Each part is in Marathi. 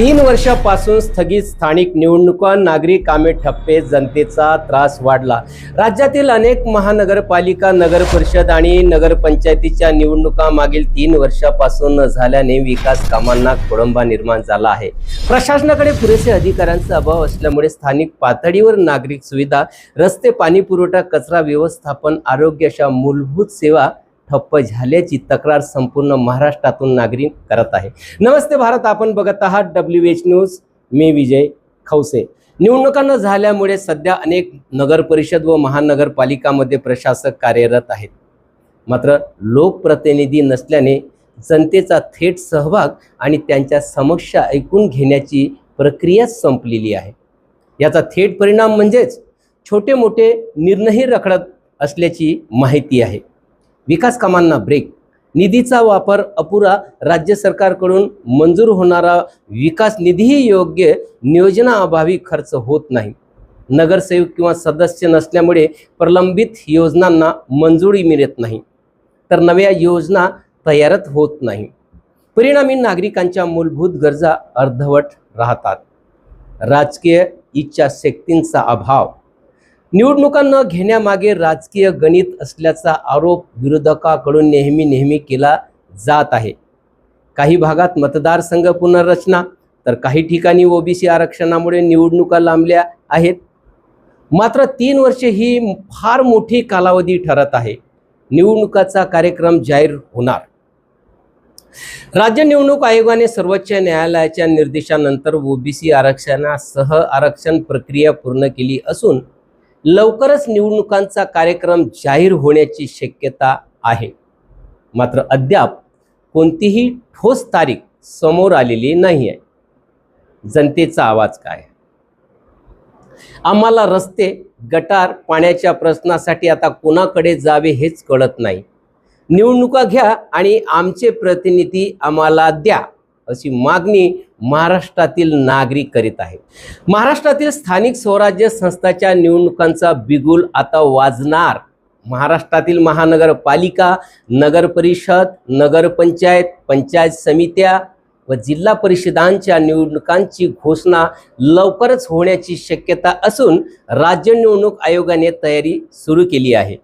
तीन वर्षापासून स्थगित स्थानिक निवडणुका नागरी कामे ठप्पे जनतेचा त्रास वाढला. राज्यातील अनेक महानगरपालिका नगर परिषद आणि नगरपंचायतीच्या निवडणुका मागील तीन वर्षापासून न झाल्याने विकास कामांना खोळंबा निर्माण झाला आहे. प्रशासनाकडे पुरेसे अधिकाऱ्यांचा अभाव असल्यामुळे स्थानिक पातळीवर नागरिक सुविधा रस्ते पाणी पुरवठा कचरा व्यवस्थापन आरोग्य अशा मूलभूत सेवा ठप्प झाल्याची तक्रार संपूर्ण महाराष्ट्रातून नागरिक करत आहे. नमस्ते भारत आपण बघत आहात डब्ल्यू एच न्यूज मी विजय खवसे निवडणुका न झाल्यामुळे सध्या अनेक नगर परिषद व महानगरपालिकामध्ये प्रशासक कार्यरत आहेत. मात्र लोकप्रतिनिधी नसल्याने जनतेचा थेट सहभाग आणि त्यांच्या समस्या ऐकून घेण्याची प्रक्रिया संपलेली आहे. याचा थेट परिणाम म्हणजेच छोटे मोठे निर्णयही रखडत असल्याची माहिती आहे. विकास कामांना ब्रेक निधीचा वापर अपुरा राज्य सरकारकडून मंजूर होणारा विकास निधीही योग्य नियोजनाअभावी खर्च होत नाही. नगरसेवक किंवा सदस्य नसल्यामुळे प्रलंबित योजनांना मंजुरी मिळत नाही. तर नव्या योजना तयारच होत नाही. परिणामी नागरिकांच्या मूलभूत गरजा अर्धवट राहतात. राजकीय इच्छाशक्तींचा अभाव. निवडणुका न घेण्यामागे राजकीय गणित असल्याचा आरोप विरोधकाकडून नेहमी नेहमी केला जात आहे. काही भागात मतदारसंघ पुनर्रचना तर काही ठिकाणी ओबीसी आरक्षणामुळे निवडणुका लांबल्या आहेत. मात्र तीन वर्षे ही फार मोठी कालावधी ठरत आहे. निवडणुकाचा कार्यक्रम जाहीर होणार. राज्य निवडणूक आयोगाने सर्वोच्च न्यायालयाच्या निर्देशानंतर ओबीसी आरक्षणासह आरक्षण प्रक्रिया पूर्ण केली असून लवकरच निवडणुकांचा कार्यक्रम जाहीर होण्याची शक्यता आहे. मात्र अद्याप कोणतीही ठोस तारीख समोर आलेली नाही आहे जनतेचा आवाज काय? आम्हाला रस्ते गटार पाण्याच्या प्रश्नासाठी आता कोणाकडे जावे हेच कळत नाही. निवडणुका घ्या आणि आमचे प्रतिनिधी आम्हाला द्या अशी मागणी महाराष्ट्रातील नागरिक करीत आहे. महाराष्ट्रातील स्थानिक स्वराज्य संस्थाच्या निवडणुकांचा बिगुल आता वाजणार. महाराष्ट्रातील महानगरपालिका नगर परिषद नगरपंचायत पंचायत समित्या व जिल्हा परिषदांच्या निवडणुकांची घोषणा लवकरच होण्याची शक्यता असून राज्य निवडणूक आयोगाने तयारी सुरू केली आहे.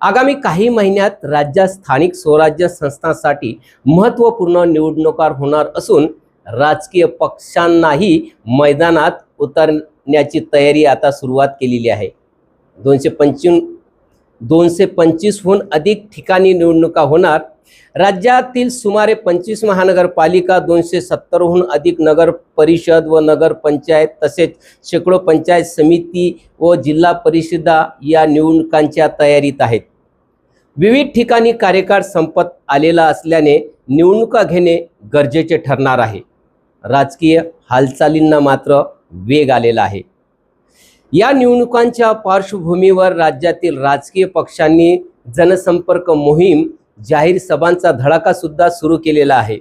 आगामी काही महिन्यात राज्यात स्थानिक स्वराज्य संस्थांसाठी महत्त्वपूर्ण निवडणुका होणार असून राजकीय पक्षांनाही मैदानात उतरण्याची तयारी आता सुरुवात केलेली आहे. दोनशे पंचवीस दोनशे पंचवीसहून अधिक ठिकाणी निवडणुका होणार. राज्यातील सुमारे पंचवीस महानगरपालिका दोनशे सत्तरहून अधिक नगर परिषद व नगर पंचायत तसेच शेकडो पंचायत समिती व जिल्हा परिषदा या निवडणुकांच्या तयारीत आहेत. विविध ठिकाणी कार्यकाळ संपत आलेला असल्याने निवडणुका घेणे गरजेचे ठरणार आहे. राजकीय हालचालींना मात्र वेग आलेला आहे. या निवडणुकांच्या पार्श्वभूमीवर राज्यातील राजकीय पक्षांनी जनसंपर्क मोहीम जाहीर सभांचा धडाका सुद्धा सुरू केलेला आहे.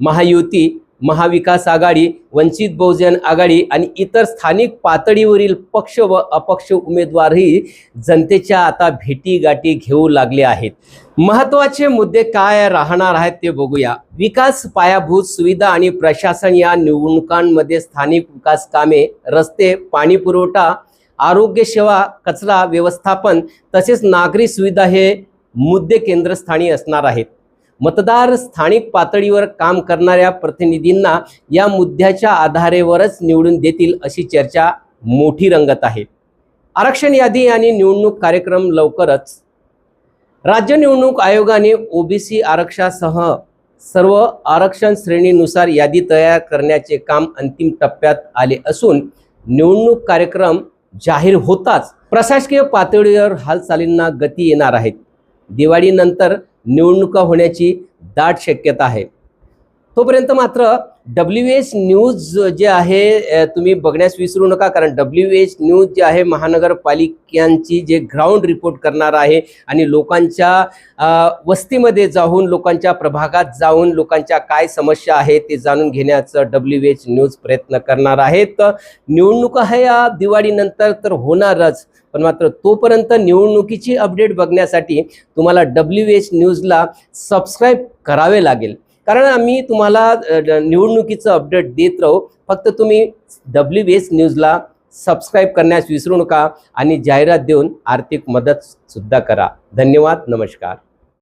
महायुती महाविकास आघाडी वंचित बहुजन आघाडी आणि इतर स्थानिक पातळीवरील पक्ष व अपक्ष उमेदवारही जनतेच्या आता भेटीगाठी घेऊ लागले आहेत. महत्त्वाचे मुद्दे काय राहणार आहेत ते बघूया. विकास पायाभूत सुविधा आणि प्रशासन या निवडणुकांमध्ये स्थानिक विकास कामे रस्ते पाणी पुरवठा आरोग्य सेवा कचरा व्यवस्थापन तसेच नागरी सुविधा हे मुद्दे केंद्रस्थानी असणार आहेत. मतदार स्थानिक पातळीवर काम करणाऱ्या प्रतिनिधींना या मुद्द्याच्या आधारेवरच निवडून देतील अशी चर्चा मोठी रंगत आहे. आरक्षण यादी आणि निवडणूक कार्यक्रम लवकरच. राज्य निवडणूक आयोगाने ओबीसी आरक्षणासह सर्व आरक्षण श्रेणीनुसार यादी तयार करण्याचे काम अंतिम टप्प्यात आले असून निवडणूक कार्यक्रम जाहीर होताच प्रशासकीय पातळीवर हालचालींना गती येणार आहेत दिवाळीनंतर निवडणुका होण्याची दाट शक्यता आहे. तोपर्यंत मात्र डब्ल्यू एच न्यूज जे आहे तुम्ही बघण्यास विसरू नका. कारण डब्ल्यू एच न्यूज जे आहे महानगरपालिकांची जे ग्राउंड रिपोर्ट करणार आहे आणि लोकांच्या वस्तीमध्ये जाऊन लोकांच्या प्रभागात जाऊन लोकांच्या काय समस्या आहे ते जाणून घेण्याचं डब्ल्यू एच न्यूज प्रयत्न करणार आहेत. निवडणुका आहे या दिवाळीनंतर तर होणारच. पण मात्र तोपर्यंत निवडणुकीची अपडेट बघण्यासाठी तुम्हाला डब्ल्यू एच न्यूजला सबस्क्राईब करावे लागेल. कारण आम्ही तुम्हाला निवडणुकीचं अपडेट देत राहू. फक्त तुम्ही डब्ल्यू बी एस न्यूजला सबस्क्राईब करण्यास विसरू नका आणि जाहिरात देऊन आर्थिक मदत सुद्धा करा. धन्यवाद नमस्कार.